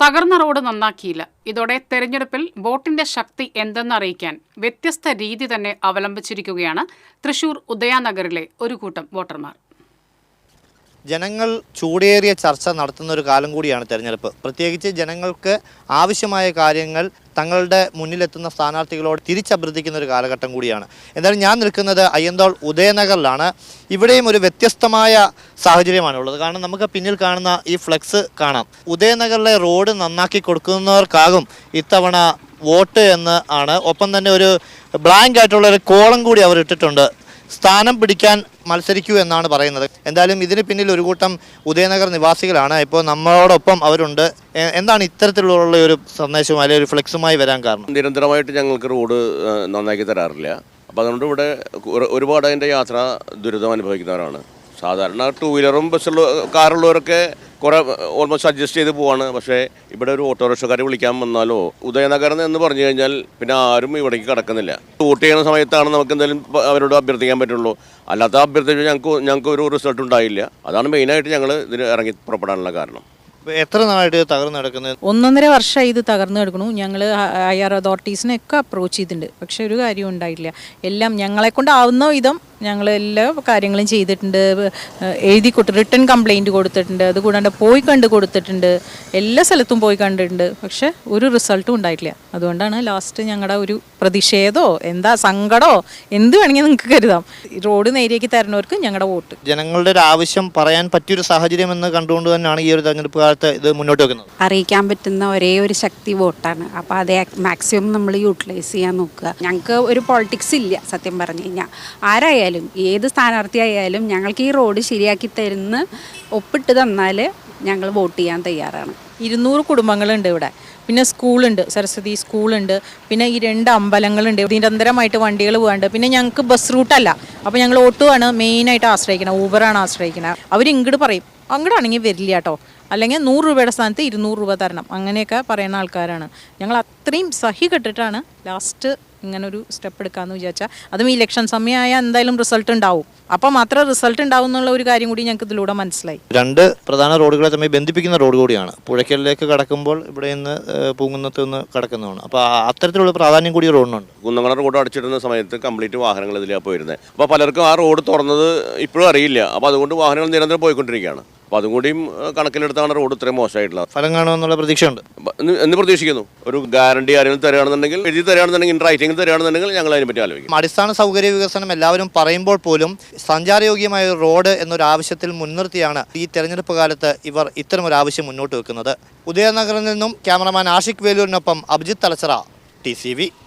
തകർന്ന റോഡ് നന്നാക്കിയില്ല. ഇതോടെ തെരഞ്ഞെടുപ്പിൽ വോട്ടിന്റെ ശക്തി എന്തെന്നറിയിക്കാൻ വ്യത്യസ്ത രീതി തന്നെ അവലംബിച്ചിരിക്കുകയാണ് തൃശൂർ ഉദയാനഗറിലെ ഒരു കൂട്ടം വോട്ടർമാർ. ജനങ്ങൾ ചൂടേറിയ ചർച്ച നടത്തുന്ന ഒരു കാലം കൂടിയാണ് തെരഞ്ഞെടുപ്പ്. പ്രത്യേകിച്ച് ജനങ്ങൾക്ക് ആവശ്യമായ കാര്യങ്ങൾ തങ്ങളുടെ മുന്നിലെത്തുന്ന സ്ഥാനാർത്ഥികളോട് തിരിച്ചഭ്യർത്ഥിക്കുന്ന ഒരു കാലഘട്ടം കൂടിയാണ്. എന്തായാലും ഞാൻ നിൽക്കുന്നത് അയ്യന്തോൾ ഉദയനഗറിലാണ്. ഇവിടെയും ഒരു വ്യത്യസ്തമായ സാഹചര്യമാണ് ഉള്ളത്. കാരണം നമുക്ക് പിന്നിൽ കാണുന്ന ഈ ഫ്ലെക്സ് കാണാം. ഉദയനഗറിലെ റോഡ് നന്നാക്കി കൊടുക്കുന്നവർക്കാകും ഇത്തവണ വോട്ട് എന്ന് ആണ്. ഒപ്പം തന്നെ ഒരു ബ്ലാങ്ക് ആയിട്ടുള്ള ഒരു കോളം കൂടി അവർ ഇട്ടിട്ടുണ്ട്. സ്ഥാനം പിടിക്കാൻ മത്സരിക്കൂ എന്നാണ് പറയുന്നത്. എന്തായാലും ഇതിന് പിന്നിൽ ഒരു കൂട്ടം ഉദയനഗർ നിവാസികളാണ്. ഇപ്പോൾ നമ്മളോടൊപ്പം അവരുണ്ട്. എന്താണ് ഇത്തരത്തിലുള്ള ഒരു സന്ദേശവും അല്ലെങ്കിൽ ഒരു ഫ്ലെക്സുമായി വരാൻ കാരണം? നിരന്തരമായിട്ട് ഞങ്ങൾക്ക് റോഡ് നന്നാക്കി തരാറില്ല. അപ്പോൾ അതുകൊണ്ട് ഇവിടെ ഒരുപാട് അതിന്റെ യാത്ര ദുരിതം അനുഭവിക്കുന്നവരാണ്. സാധാരണ ടൂ വീലറും ബസ്സുള്ള കാറുള്ളവരൊക്കെ കുറേ ഓൾമോസ്റ്റ് അഡ്ജസ്റ്റ് ചെയ്ത് പോവാണ്. പക്ഷേ ഇവിടെ ഒരു ഓട്ടോറിക്ഷക്കാരെ വിളിക്കാൻ വന്നാലോ ഉദയനഗരം എന്ന് പറഞ്ഞു കഴിഞ്ഞാൽ പിന്നെ ആരും ഇവിടേക്ക് കിടക്കുന്നില്ല. വോട്ട് ചെയ്യുന്ന സമയത്താണ് നമുക്ക് എന്തെങ്കിലും അവരോട് അഭ്യർത്ഥിക്കാൻ പറ്റുള്ളൂ. അല്ലാത്ത അഭ്യർത്ഥിച്ച് ഞങ്ങൾക്ക് ഞങ്ങൾക്ക് ഒരു റിസൾട്ട് ഉണ്ടായില്ല. അതാണ് മെയിനായിട്ട് ഞങ്ങൾ ഇതിന് ഇറങ്ങി പുറപ്പെടാനുള്ള കാരണം. എത്ര നാളായിട്ട് തകർന്നു കിടക്കുന്നത്? ഒന്നൊന്നര വർഷമായി ഇത് തകർന്നു കിടക്കണു ഞങ്ങൾ ആർ അതോറിറ്റീസിനെയൊക്കെ അപ്രോച്ച് ചെയ്തിട്ടുണ്ട്. പക്ഷെ ഒരു കാര്യവും ഉണ്ടായിട്ടില്ല. എല്ലാം ഞങ്ങളെ കൊണ്ടാവുന്ന വിധം ഞങ്ങൾ എല്ലാ കാര്യങ്ങളും ചെയ്തിട്ടുണ്ട്. എഴുതി കൊടുത്തു റിട്ടേൺ കംപ്ലൈന്റ് കൊടുത്തിട്ടുണ്ട്. അതുകൂടാണ്ട് പോയി കണ്ട് കൊടുത്തിട്ടുണ്ട്. എല്ലാ സ്ഥലത്തും പോയി കണ്ടിട്ടുണ്ട്. പക്ഷെ ഒരു റിസൾട്ടും ഉണ്ടായിട്ടില്ല. അതുകൊണ്ടാണ് ലാസ്റ്റ് ഞങ്ങളുടെ ഒരു പ്രതിഷേധമോ എന്താ സങ്കടമോ എന്ത് വേണമെങ്കിൽ നിങ്ങൾക്ക് കരുതാം. റോഡ് നേരിയേക്ക് തരുന്നവർക്ക് ഞങ്ങളുടെ വോട്ട്. ജനങ്ങളുടെ ഒരു ആവശ്യം പറയാൻ പറ്റിയൊരു സാഹചര്യം എന്ന് കണ്ടുകൊണ്ട് തന്നെയാണ് ഈ ഒരു തെരഞ്ഞെടുപ്പ് കാലത്ത് ഇത് മുന്നോട്ട് വെക്കുന്നത്? അറിയിക്കാൻ പറ്റുന്ന ഒരേ ഒരു ശക്തി വോട്ടാണ്. അപ്പോൾ അത് മാക്സിമം നമ്മൾ യൂട്ടിലൈസ് ചെയ്യാൻ നോക്കുക. ഞങ്ങൾക്ക് ഒരു പൊളിറ്റിക്സ് ഇല്ല സത്യം പറഞ്ഞു കഴിഞ്ഞാൽ ആരായാലും ഏത് സ്ഥാനാർത്ഥി ആയാലും ഞങ്ങൾക്ക് ഈ റോഡ് ശരിയാക്കി തരുന്ന ഒപ്പിട്ട് തന്നാൽ ഞങ്ങൾ വോട്ട് ചെയ്യാൻ തയ്യാറാണ്. ഇരുന്നൂറ് കുടുംബങ്ങളുണ്ട് ഇവിടെ. പിന്നെ സ്കൂളുണ്ട് സരസ്വതി സ്കൂളുണ്ട്. പിന്നെ ഈ രണ്ട് അമ്പലങ്ങളുണ്ട്. നിരന്തരമായിട്ട് വണ്ടികൾ പോകാണ്ട്. പിന്നെ ഞങ്ങൾക്ക് ബസ് റൂട്ടല്ല അപ്പോൾ ഞങ്ങൾ ഓട്ടോ ആണ് മെയിനായിട്ട് ആശ്രയിക്കുന്നത് ഊബറാണ് ആശ്രയിക്കുന്നത് അവർ ഇങ്ങോട്ട് പറയും അങ്ങോട്ടാണെങ്കിൽ വരില്ല കേട്ടോ അല്ലെങ്കിൽ നൂറ് രൂപയുടെ സ്ഥാനത്ത് ഇരുന്നൂറ് രൂപ തരണം. അങ്ങനെയൊക്കെ പറയുന്ന ആൾക്കാരാണ്. ഞങ്ങൾ അത്രയും സഹി കെട്ടിട്ടാണ് ലാസ്റ്റ് ഇങ്ങനൊരു സ്റ്റെപ്പ് എടുക്കാമെന്ന് വിചാരിച്ചാൽ അതും ഈ ഇലക്ഷൻ സമയമായാൽ എന്തായാലും റിസൾട്ട് ഉണ്ടാവും. അപ്പോൾ മാത്രം റിസൾട്ട് ഉണ്ടാവും എന്നുള്ള ഒരു കാര്യം കൂടി ഞങ്ങൾക്ക് ഇതിലൂടെ മനസ്സിലായി. രണ്ട് പ്രധാന റോഡുകളെ തമ്മിൽ ബന്ധിപ്പിക്കുന്ന റോഡ് കൂടിയാണ്. പുഴയ്ക്കലിലേക്ക് കടക്കുമ്പോൾ ഇവിടെ നിന്ന് പൂങ്കുന്നത്ത് നിന്ന് കടക്കുന്നതാണ്. അപ്പോൾ അത്തരത്തിലുള്ള പ്രാധാന്യം കൂടി റോഡിനുണ്ട്. കുന്നമല റോഡ് അടിച്ചിടുന്ന സമയത്ത് കംപ്ലീറ്റ് വാഹനങ്ങൾ ഇതിലാണ് പോയിരുന്നത് അപ്പോൾ പലർക്കും ആ റോഡ് തുറന്നത് ഇപ്പോഴും അറിയില്ല. അപ്പോൾ അതുകൊണ്ട് വാഹനങ്ങൾ നിരന്തരം പോയിക്കൊണ്ടിരിക്കുകയാണ്. അപ്പോൾ അതും കൂടിയും കണക്കിലെടുത്താണ് റോഡ് ഇത്രയും മോശമായിട്ടുള്ളത്. ഫലം കാണുമെന്നുള്ള പ്രതീക്ഷയുണ്ട്. എന്ന് പ്രതീക്ഷിക്കുന്നു? ഒരു ഗ്യാരണ്ടി ആരെങ്കിലും തരികയാണെന്നുണ്ടെങ്കിൽ എഴുതി തരികയാണെന്നുണ്ടെങ്കിൽ റൈറ്റിംഗ് തരികയാണെന്നുണ്ടെങ്കിൽ ഞങ്ങൾ അതിനെപ്പറ്റി ആലോചിക്കും. അടിസ്ഥാന സൗകര്യ വികസനം എല്ലാവരും പറയുമ്പോൾ പോലും സഞ്ചാരയോഗ്യമായ ഒരു റോഡ് എന്നൊരു ആവശ്യത്തിൽ മുൻനിർത്തിയാണ് ഈ തെരഞ്ഞെടുപ്പ് കാലത്ത് ഇവർ ഇത്തരം ഒരു ആവശ്യം മുന്നോട്ട് വെക്കുന്നത്. ഉദയനഗറിൽ നിന്നും ക്യാമറമാൻ ആഷിഖ് വേലൂരിനൊപ്പം അഭിജിത്ത് തലച്ചറ ടി